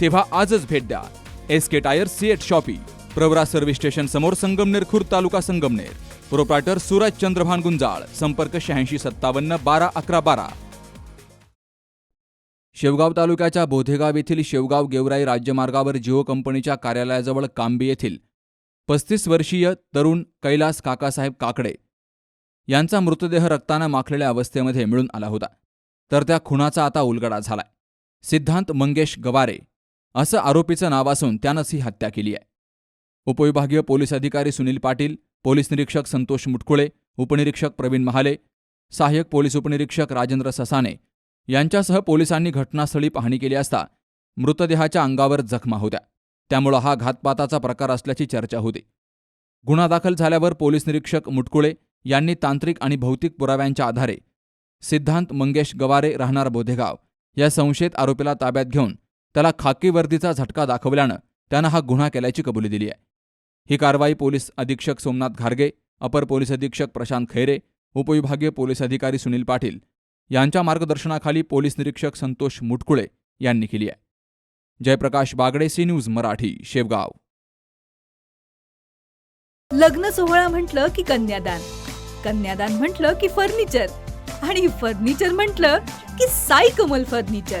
तेव्हा आजच भेट द्या. S K tyre CEAT shoppe Pravara service station समोर संगमनेर खुर्द तालुका संगमनेर. प्रोप्रायटर सूरज चंद्रभान गुंजाळ संपर्क शहाऐंशी सत्तावन्न बारा अकरा बारा. शेवगाव तालुक्याच्या बोधेगाव येथील शेवगाव गेवराई राज्यमार्गावर जिओ कंपनीच्या कार्यालयाजवळ कांबी येथील पस्तीस वर्षीय तरुण कैलास काकासाहेब काकडे यांचा मृतदेह रक्तानं माखलेल्या अवस्थेमध्ये मिळून आला होता. तर त्या खुनाचा आता उलगडा झालाय. सिद्धांत मंगेश गवारे असं आरोपीचं नाव असून त्यानंच ही हत्या केली आहे. उपविभागीय पोलीस अधिकारी सुनील पाटील पोलीस निरीक्षक संतोष मुटकुळे उपनिरीक्षक प्रवीण महाले सहाय्यक पोलीस उपनिरीक्षक राजेंद्र ससाने यांच्यासह पोलिसांनी घटनास्थळी पाहणी केली असता मृतदेहाच्या अंगावर जखमा होत्या. त्यामुळं हा घातपाताचा प्रकार असल्याची चर्चा होती. गुन्हा दाखल झाल्यावर पोलीस निरीक्षक मुटकुळे यांनी तांत्रिक आणि भौतिक पुराव्यांच्या आधारे सिद्धांत मंगेश गवारे राहणार बोधेगाव या संशयित आरोपीला ताब्यात घेऊन त्याला खाकी वर्दीचा झटका दाखवल्यानं त्यानं हा गुन्हा केल्याची कबुली दिली आहे. ही कारवाई पोलीस अधीक्षक सोमनाथ घारगे अपर पोलीस अधीक्षक प्रशांत खैरे उपविभागीय पोलीस अधिकारी सुनील पाटील यांच्या मार्गदर्शनाखाली पोलीस निरीक्षक संतोष मुटकुळे यांनी केली आहे. Jayprakash Bagde C news Marathi Shevgaon. लग्न सोहळा म्हटलं की कन्यादान कन्यादान म्हटलं की फर्निचर आणि फर्निचर म्हटलं की साई कमल फर्निचर.